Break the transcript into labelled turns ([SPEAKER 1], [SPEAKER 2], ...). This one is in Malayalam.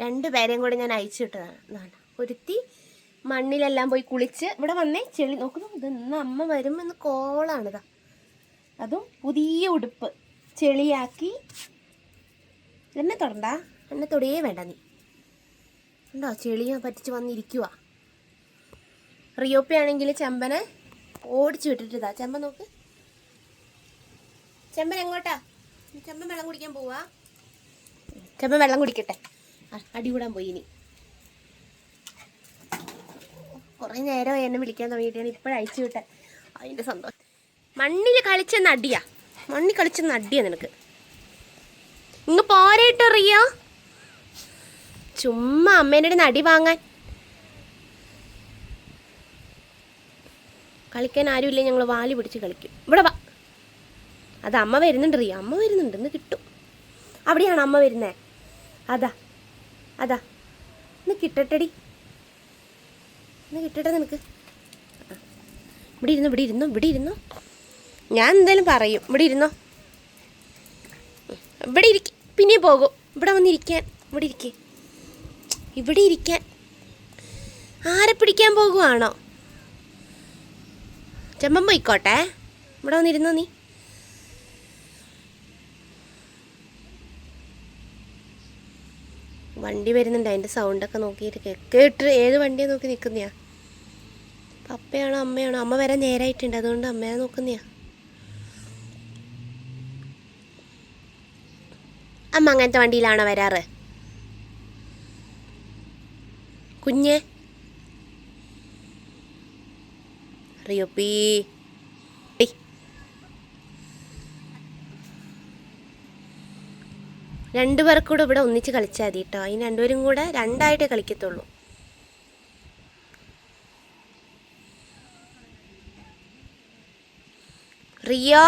[SPEAKER 1] രണ്ടുപേരെയും കൂടെ ഞാൻ അയച്ചു വിട്ടതാണ്. ഒരുത്തി മണ്ണിലെല്ലാം പോയി കുളിച്ച് ഇവിടെ വന്നേ ചെളി നോക്കുന്നു. ഇത് ഇന്ന് അമ്മ വരുമെന്ന് കോളാണിതാ അതും പുതിയ ഉടുപ്പ്. ചെളിയാക്കി. എന്നെ തൊടണ്ട? എന്നെ തൊടിയേ വേണ്ട നീ. ഉണ്ടോ ചെളിയെ പറ്റിച്ച് വന്നിരിക്കുക റിയോപ്പി ആണെങ്കിൽ ചെമ്പനെ ഓടിച്ചു വിട്ടിട്ടതാ ചെമ്പൻ നോക്ക്. ചെമ്പൻ എങ്ങോട്ടാ? ചെമ്പൻ വെള്ളം കുടിക്കാൻ പോവാ. ചെമ്പൻ വെള്ളം കുടിക്കട്ടെ. ആ, അടി കൂടാൻ പോയി ഇനി. കുറേ നേരമായി എന്നെ വിളിക്കാൻ തുടങ്ങിയിട്ടാണ് ഇപ്പോഴും അയച്ചു വിട്ടെ. അതിന്റെ സന്തോഷം. മണ്ണിൽ കളിച്ചെന്ന് അടിയാ മണ്ണിൽ കളിച്ചെന്ന് അടിയാ നിനക്ക്. ഇങ്ങ് പോരേട്ടറിയോ ചുമ്മാ അമ്മേന്റെ നടി അടി വാങ്ങാൻ. കളിക്കാൻ ആരുമില്ല ഞങ്ങൾ വാലി പിടിച്ച് കളിക്കും. ഇവിടെ വാ. അത് അമ്മ വരുന്നുണ്ട് റിയ. അമ്മ വരുന്നുണ്ട് ഇന്ന് കിട്ടും. അവിടെയാണ് അമ്മ വരുന്നേ? അതാ. അതാ. ഇന്ന് കിട്ടട്ടെടി. ഇന്ന് കിട്ടട്ടെ നിനക്ക്. ഇവിടെ ഇരുന്നു ഇവിടെ ഇരുന്നു ഇവിടെ ഇരുന്നു. ഞാൻ എന്തായാലും പറയും. ഇവിടെ ഇരുന്നോ. ഇവിടെ ഇരിക്ക. പിന്നെ പോകും. ഇവിടെ വന്നിരിക്കാൻ ഇവിടെ ഇരിക്കേ. ഇവിടെ ഇരിക്കാൻ. ആരെ പിടിക്കാൻ പോകുവാണോ? ചെമ്പം പോയിക്കോട്ടെ ഇവിടെ വന്നിരുന്നോ നീ? വണ്ടി വരുന്നുണ്ട്. അതിന്റെ സൗണ്ടൊക്കെ നോക്കിയിട്ട് കേട്ട് ഏത് വണ്ടിയാണ് നോക്കി നിൽക്കുന്നയാ പപ്പയാണോ അമ്മയാണോ? അമ്മ വരാൻ നേരായിട്ടുണ്ട്. അതുകൊണ്ട് അമ്മയെ നോക്കുന്നയാ. അമ്മ അങ്ങനത്തെ വണ്ടിയിലാണോ വരാറ്? കുഞ്ഞ്. റിയോപ്പി രണ്ടുപേർക്കും കൂടെ ഇവിടെ ഒന്നിച്ച് കളിച്ചാൽ മതി കേട്ടോ അതിന് രണ്ടുപേരും കൂടെ രണ്ടായിട്ടേ കളിക്കത്തുള്ളൂ. റിയോ?